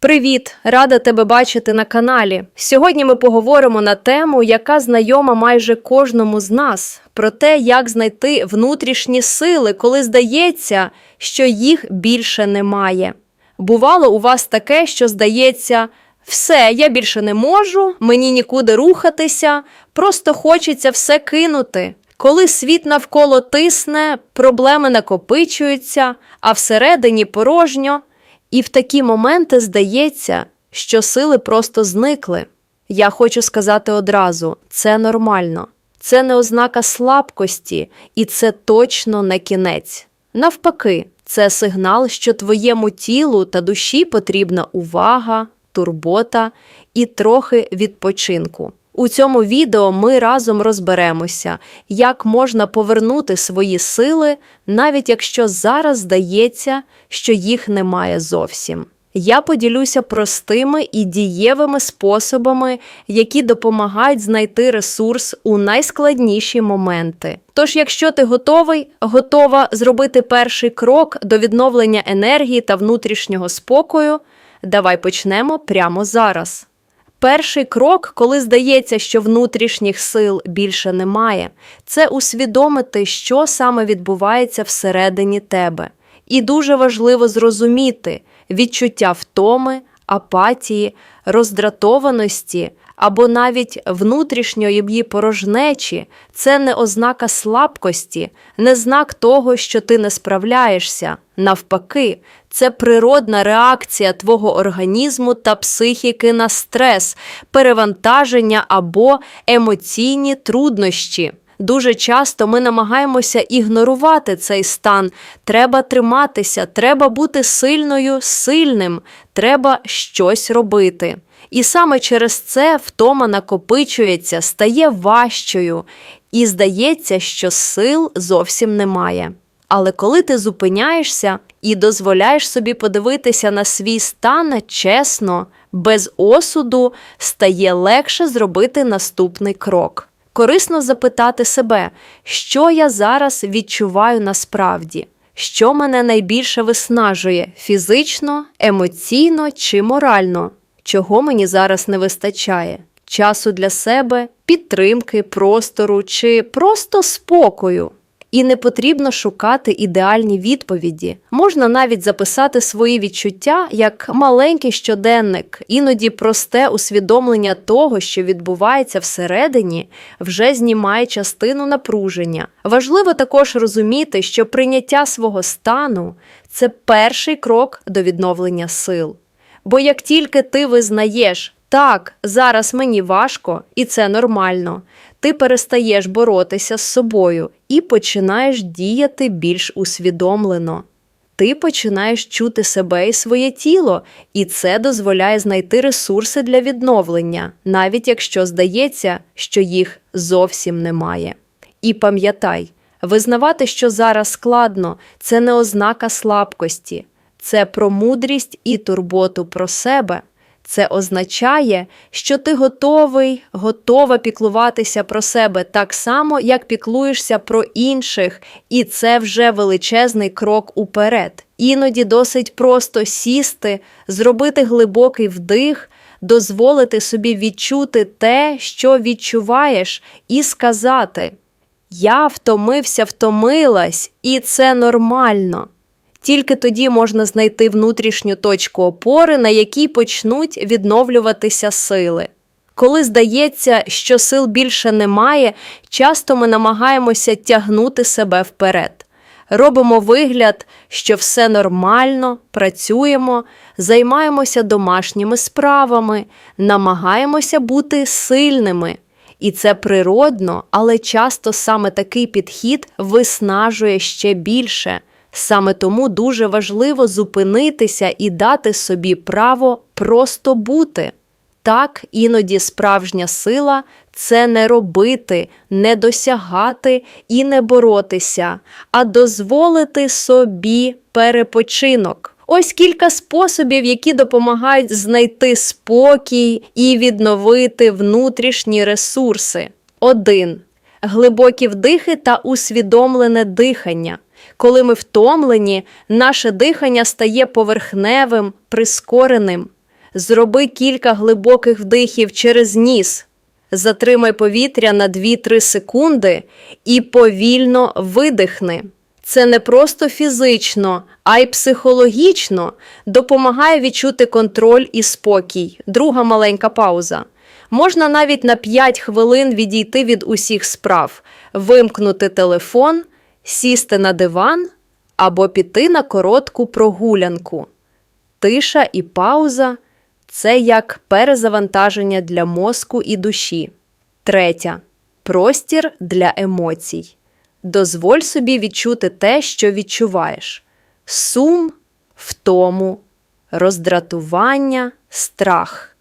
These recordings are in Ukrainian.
Привіт! Рада тебе бачити на каналі. Сьогодні ми поговоримо на тему, яка знайома майже кожному з нас, про те, як знайти внутрішні сили, коли здається, що їх більше немає. Бувало у вас таке, що здається, все, я більше не можу, мені нікуди рухатися, просто хочеться все кинути. Коли світ навколо тисне, проблеми накопичуються, а всередині порожньо. І в такі моменти здається, що сили просто зникли. Я хочу сказати одразу: це нормально, це не ознака слабкості, і це точно не кінець. Навпаки, це сигнал, що твоєму тілу та душі потрібна увага, турбота і трохи відпочинку. У цьому відео ми разом розберемося, як можна повернути свої сили, навіть якщо зараз здається, що їх немає зовсім. Я поділюся простими і дієвими способами, які допомагають знайти ресурс у найскладніші моменти. Тож, якщо ти готовий, готова зробити перший крок до відновлення енергії та внутрішнього спокою, давай почнемо прямо зараз. Перший крок, коли здається, що внутрішніх сил більше немає, це усвідомити, що саме відбувається всередині тебе. І дуже важливо зрозуміти відчуття втоми, апатії, роздратованості або навіть внутрішньої її порожнечі це не ознака слабкості, не знак того, що ти не справляєшся. Навпаки, це природна реакція твого організму та психіки на стрес, перевантаження або емоційні труднощі. Дуже часто ми намагаємося ігнорувати цей стан. Треба триматися, треба бути сильною, сильним, треба щось робити. І саме через це втома накопичується, стає важчою, і здається, що сил зовсім немає. Але коли ти зупиняєшся і дозволяєш собі подивитися на свій стан чесно, без осуду, стає легше зробити наступний крок. Корисно запитати себе, що я зараз відчуваю насправді, що мене найбільше виснажує фізично, емоційно чи морально, чого мені зараз не вистачає, часу для себе, підтримки, простору чи просто спокою. І не потрібно шукати ідеальні відповіді. Можна навіть записати свої відчуття як маленький щоденник, іноді просте усвідомлення того, що відбувається всередині, вже знімає частину напруження. Важливо також розуміти, що прийняття свого стану це перший крок до відновлення сил. Бо як тільки ти визнаєш, так, зараз мені важко, і це нормально. Ти перестаєш боротися з собою і починаєш діяти більш усвідомлено. Ти починаєш чути себе і своє тіло, і це дозволяє знайти ресурси для відновлення, навіть якщо здається, що їх зовсім немає. І пам'ятай, визнавати, що зараз складно, це не ознака слабкості, це про мудрість і турботу про себе. Це означає, що ти готовий, готова піклуватися про себе так само, як піклуєшся про інших, і це вже величезний крок уперед. Іноді досить просто сісти, зробити глибокий вдих, дозволити собі відчути те, що відчуваєш, і сказати: Я втомився, втомилась, і це нормально. Тільки тоді можна знайти внутрішню точку опори, на якій почнуть відновлюватися сили. Коли здається, що сил більше немає, часто ми намагаємося тягнути себе вперед. Робимо вигляд, що все нормально, працюємо, займаємося домашніми справами, намагаємося бути сильними. І це природно, але часто саме такий підхід виснажує ще більше. Саме тому дуже важливо зупинитися і дати собі право просто бути. Так, іноді справжня сила це не робити, не досягати і не боротися, а дозволити собі перепочинок. Ось кілька способів, які допомагають знайти спокій і відновити внутрішні ресурси. 1. Глибокі вдихи та усвідомлене дихання. Коли ми втомлені, наше дихання стає поверхневим, прискореним. Зроби кілька глибоких вдихів через ніс. Затримай повітря на 2-3 секунди і повільно видихни. Це не просто фізично, а й психологічно допомагає відчути контроль і спокій. Друга маленька пауза. Можна навіть на 5 хвилин відійти від усіх справ, вимкнути телефон, сісти на диван або піти на коротку прогулянку. Тиша і пауза це як перезавантаження для мозку і душі. Третя простір для емоцій. Дозволь собі відчути те, що відчуваєш: сум, втому, роздратування, страх.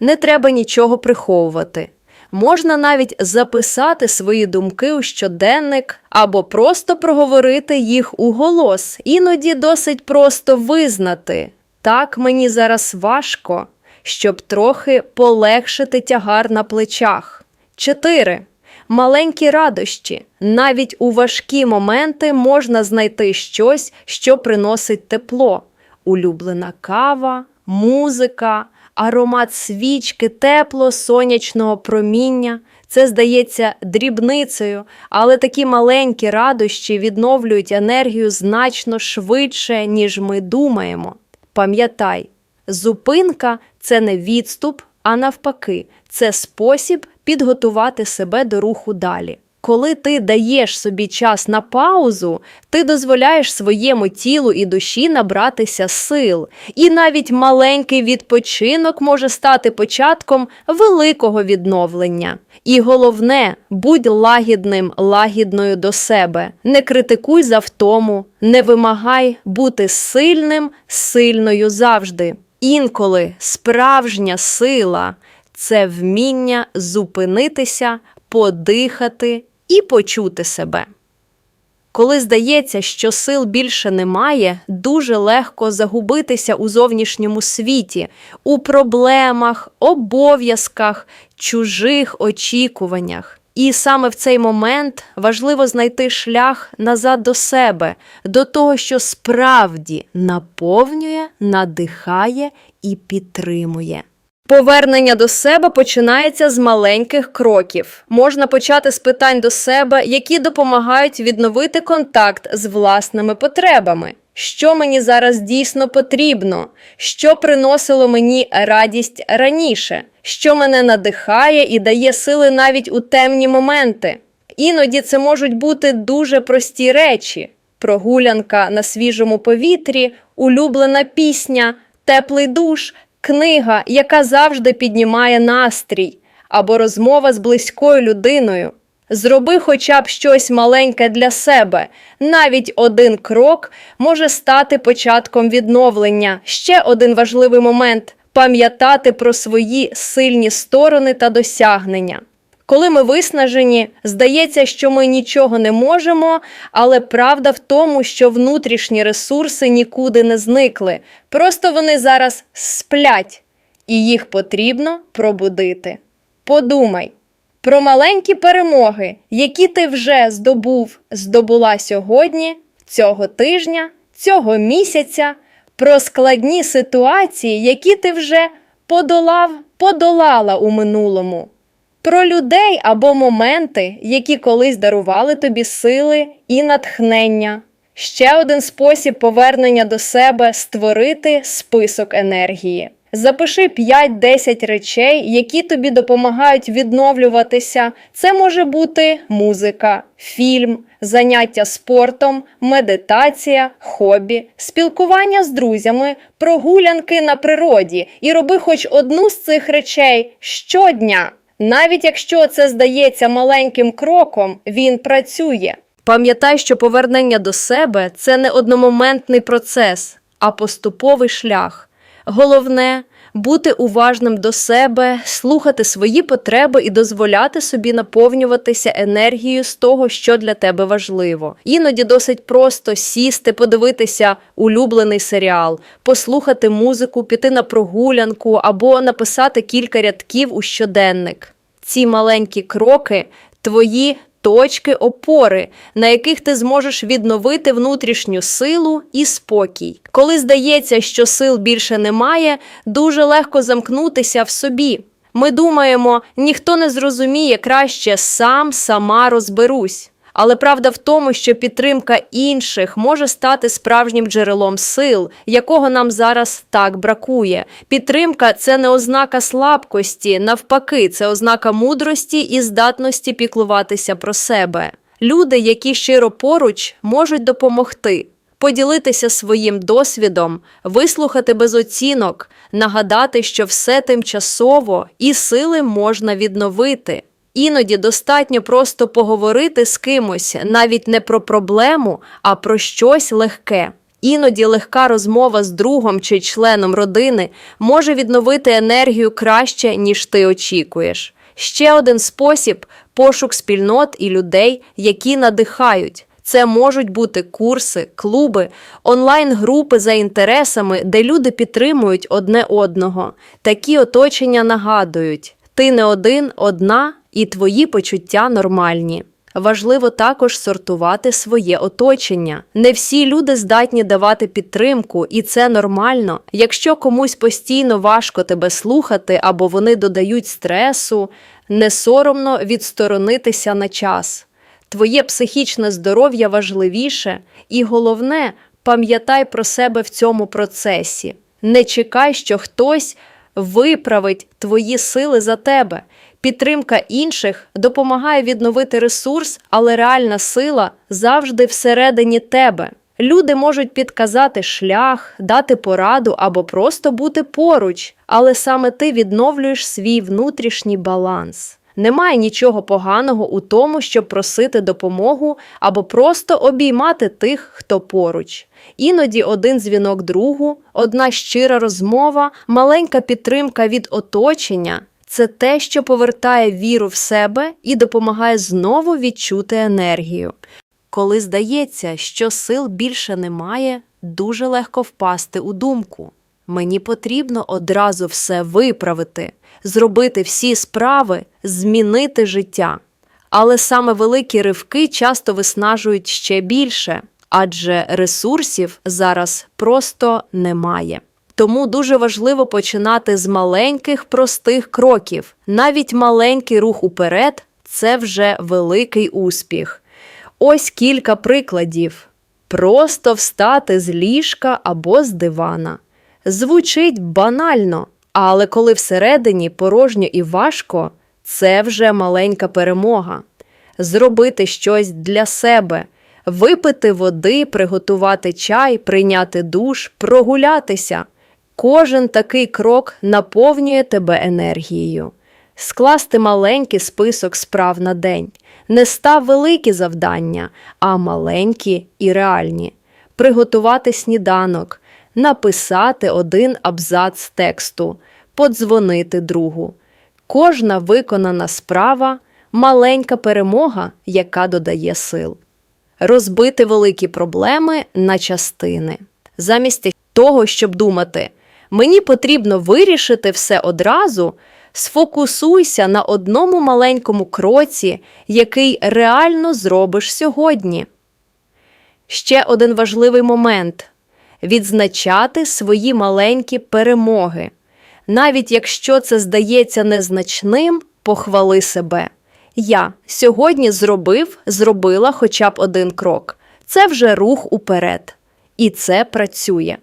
Не треба нічого приховувати. Можна навіть записати свої думки у щоденник або просто проговорити їх у голос. Іноді досить просто визнати. Так мені зараз важко, щоб трохи полегшити тягар на плечах. 4. Маленькі радощі. Навіть у важкі моменти можна знайти щось, що приносить тепло. Улюблена кава, музика, аромат свічки, тепло сонячного проміння. Це здається дрібницею, але такі маленькі радощі відновлюють енергію значно швидше, ніж ми думаємо. Пам'ятай, зупинка це не відступ, а навпаки, це спосіб підготувати себе до руху далі. Коли ти даєш собі час на паузу, ти дозволяєш своєму тілу і душі набратися сил, і навіть маленький відпочинок може стати початком великого відновлення. І головне, будь лагідним, лагідною до себе. Не критикуй за втому, не вимагай бути сильним, сильною завжди. Інколи справжня сила це вміння зупинитися, подихати і почути себе. Коли здається, що сил більше немає, дуже легко загубитися у зовнішньому світі, у проблемах, обов'язках, чужих очікуваннях. І саме в цей момент важливо знайти шлях назад до себе, до того, що справді наповнює, надихає і підтримує. Повернення до себе починається з маленьких кроків. Можна почати з питань до себе, які допомагають відновити контакт з власними потребами. Що мені зараз дійсно потрібно, що приносило мені радість раніше, що мене надихає і дає сили навіть у темні моменти. Іноді це можуть бути дуже прості речі: прогулянка на свіжому повітрі, улюблена пісня, теплий душ, книга, яка завжди піднімає настрій, або розмова з близькою людиною. Зроби хоча б щось маленьке для себе. Навіть один крок може стати початком відновлення. Ще один важливий момент пам'ятати про свої сильні сторони та досягнення. Коли ми виснажені, здається, що ми нічого не можемо, але правда в тому, що внутрішні ресурси нікуди не зникли. Просто вони зараз сплять, і їх потрібно пробудити. Подумай про маленькі перемоги, які ти вже здобув, здобула сьогодні, цього тижня, цього місяця, про складні ситуації, які ти вже подолав, подолала у минулому. Про людей або моменти, які колись дарували тобі сили і натхнення. Ще один спосіб повернення до себе створити список енергії. Запиши 5-10 речей, які тобі допомагають відновлюватися. Це може бути музика, фільм, заняття спортом, медитація, хобі, спілкування з друзями, прогулянки на природі і роби хоч одну з цих речей щодня. Навіть якщо це здається маленьким кроком, він працює. Пам'ятай, що повернення до себе це не одномоментний процес, а поступовий шлях. Головне бути уважним до себе, слухати свої потреби і дозволяти собі наповнюватися енергією з того, що для тебе важливо. Іноді досить просто сісти, подивитися улюблений серіал, послухати музику, піти на прогулянку або написати кілька рядків у щоденник. Ці маленькі кроки твої точки опори, на яких ти зможеш відновити внутрішню силу і спокій. Коли здається, що сил більше немає, дуже легко замкнутися в собі. Ми думаємо, ніхто не зрозуміє краще сам, сама розберусь. Але правда в тому, що підтримка інших може стати справжнім джерелом сил, якого нам зараз так бракує. Підтримка це не ознака слабкості, навпаки, це ознака мудрості і здатності піклуватися про себе. Люди, які щиро поруч, можуть допомогти. Поділитися своїм досвідом, вислухати без оцінок, нагадати, що все тимчасово і сили можна відновити. Іноді достатньо просто поговорити з кимось навіть не про проблему, а про щось легке. Іноді легка розмова з другом чи членом родини може відновити енергію краще, ніж ти очікуєш. Ще один спосіб пошук спільнот і людей, які надихають. Це можуть бути курси, клуби, онлайн-групи за інтересами, де люди підтримують одне одного. Такі оточення нагадують: ти не один, одна, і твої почуття нормальні. Важливо також сортувати своє оточення. Не всі люди здатні давати підтримку, і це нормально. Якщо комусь постійно важко тебе слухати або вони додають стресу, не соромно відсторонитися на час. Твоє психічне здоров'я важливіше, і головне, пам'ятай про себе в цьому процесі. Не чекай, що хтось виправить твої сили за тебе. Підтримка інших допомагає відновити ресурс, але реальна сила завжди всередині тебе. Люди можуть підказати шлях, дати пораду або просто бути поруч, але саме ти відновлюєш свій внутрішній баланс. Немає нічого поганого у тому, щоб просити допомогу або просто обіймати тих, хто поруч. Іноді один дзвінок другу, одна щира розмова, маленька підтримка від оточення це те, що повертає віру в себе і допомагає знову відчути енергію. Коли здається, що сил більше немає, дуже легко впасти у думку. Мені потрібно одразу все виправити, зробити всі справи, змінити життя. Але саме великі ривки часто виснажують ще більше, адже ресурсів зараз просто немає. Тому дуже важливо починати з маленьких простих кроків. Навіть маленький рух уперед це вже великий успіх. Ось кілька прикладів: просто встати з ліжка або з дивана. Звучить банально, але коли всередині порожньо і важко, це вже маленька перемога. Зробити щось для себе, випити води, приготувати чай, прийняти душ, прогулятися. Кожен такий крок наповнює тебе енергією. Скласти маленький список справ на день. Не став великі завдання, а маленькі і реальні. Приготувати сніданок, написати один абзац тексту, подзвонити другу. Кожна виконана справа маленька перемога, яка додає сил. Розбити великі проблеми на частини. Замість того, щоб думати, мені потрібно вирішити все одразу, сфокусуйся на одному маленькому кроці, який реально зробиш сьогодні. Ще один важливий момент відзначати свої маленькі перемоги. Навіть якщо це здається незначним, похвали себе. Я сьогодні зробив, зробила хоча б один крок. Це вже рух уперед. І це працює.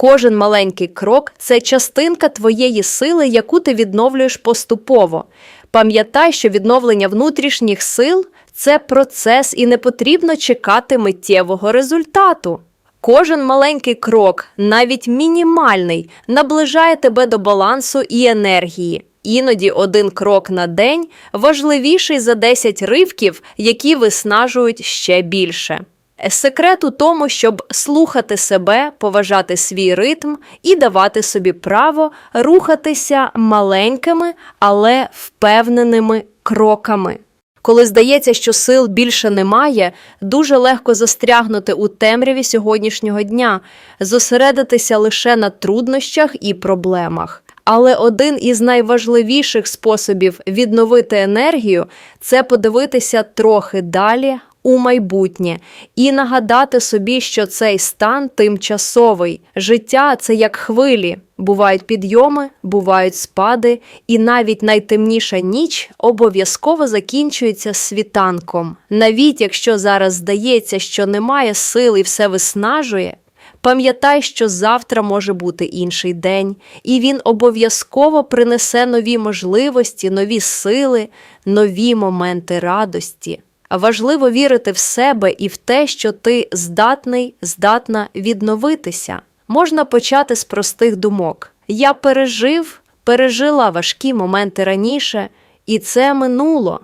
Кожен маленький крок це частинка твоєї сили, яку ти відновлюєш поступово. Пам'ятай, що відновлення внутрішніх сил це процес і не потрібно чекати миттєвого результату. Кожен маленький крок, навіть мінімальний, наближає тебе до балансу і енергії. Іноді один крок на день важливіший за 10 ривків, які виснажують ще більше. Секрет у тому, щоб слухати себе, поважати свій ритм і давати собі право рухатися маленькими, але впевненими кроками. Коли здається, що сил більше немає, дуже легко застрягнути у темряві сьогоднішнього дня, зосередитися лише на труднощах і проблемах. Але один із найважливіших способів відновити енергію це подивитися трохи далі у майбутнє і нагадати собі, що цей стан тимчасовий. Життя це як хвилі. Бувають підйоми, бувають спади, і навіть найтемніша ніч обов'язково закінчується світанком. Навіть якщо зараз здається, що немає сил і все виснажує, Пам'ятай, що завтра може бути інший день, і він обов'язково принесе нові можливості, нові сили, нові моменти радості. Важливо вірити в себе і в те, що ти здатний, здатна відновитися. Можна почати з простих думок. Я пережив, пережила важкі моменти раніше, і це минуло.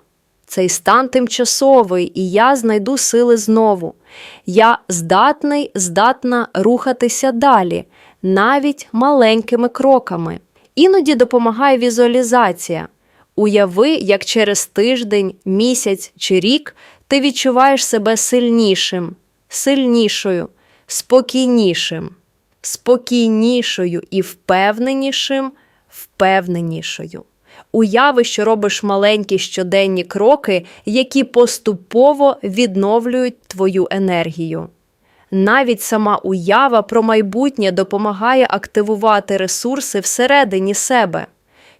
Цей стан тимчасовий, і я знайду сили знову. Я здатний, здатна рухатися далі, навіть маленькими кроками. Іноді допомагає візуалізація. Уяви, як через тиждень, місяць чи рік ти відчуваєш себе сильнішим, сильнішою, спокійнішим, спокійнішою і впевненішим, впевненішою. Уяви, що робиш маленькі щоденні кроки, які поступово відновлюють твою енергію. Навіть сама уява про майбутнє допомагає активувати ресурси всередині себе.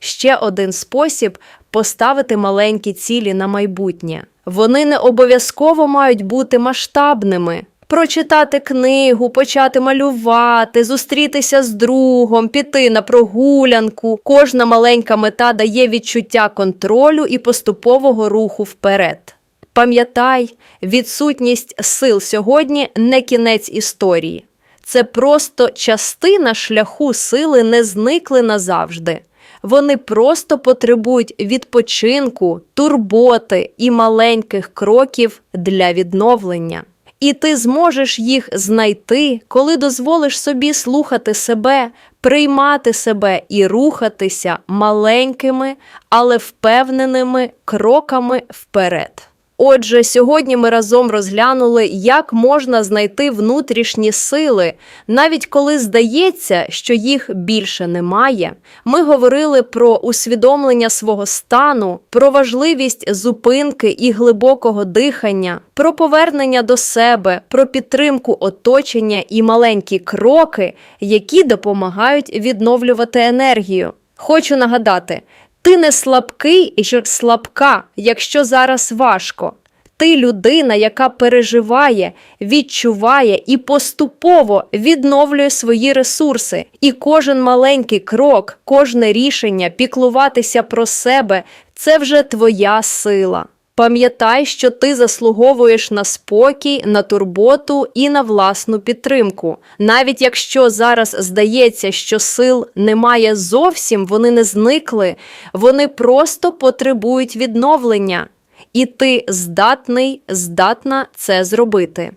Ще один спосіб поставити маленькі цілі на майбутнє. Вони не обов'язково мають бути масштабними. Прочитати книгу, почати малювати, зустрітися з другом, піти на прогулянку. Кожна маленька мета дає відчуття контролю і поступового руху вперед. Пам'ятай, відсутність сил сьогодні не кінець історії. Це просто частина шляху сили не зникли назавжди. Вони просто потребують відпочинку, турботи і маленьких кроків для відновлення. І ти зможеш їх знайти, коли дозволиш собі слухати себе, приймати себе і рухатися маленькими, але впевненими кроками вперед. Отже, сьогодні ми разом розглянули, як можна знайти внутрішні сили, навіть коли здається, що їх більше немає. Ми говорили про усвідомлення свого стану, про важливість зупинки і глибокого дихання, про повернення до себе, про підтримку оточення і маленькі кроки, які допомагають відновлювати енергію. Хочу нагадати. Ти не слабкий і слабка, якщо зараз важко. Ти людина, яка переживає, відчуває і поступово відновлює свої ресурси. І кожен маленький крок, кожне рішення піклуватися про себе це вже твоя сила. Пам'ятай, що ти заслуговуєш на спокій, на турботу і на власну підтримку. Навіть якщо зараз здається, що сил немає зовсім, вони не зникли, вони просто потребують відновлення. І ти здатний, здатна це зробити.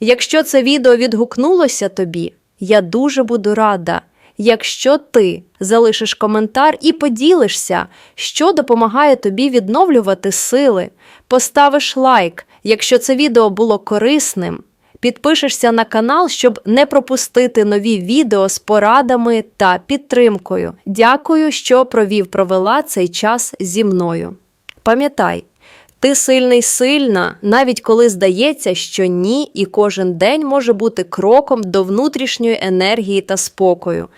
Якщо це відео відгукнулося тобі, я дуже буду рада, якщо ти залишиш коментар і поділишся, що допомагає тобі відновлювати сили, поставиш лайк, якщо це відео було корисним, підпишешся на канал, щоб не пропустити нові відео з порадами та підтримкою. Дякую, що провів провела цей час зі мною. Пам'ятай, ти сильний сильна, навіть коли здається, що ні, і кожен день може бути кроком до внутрішньої енергії та спокою.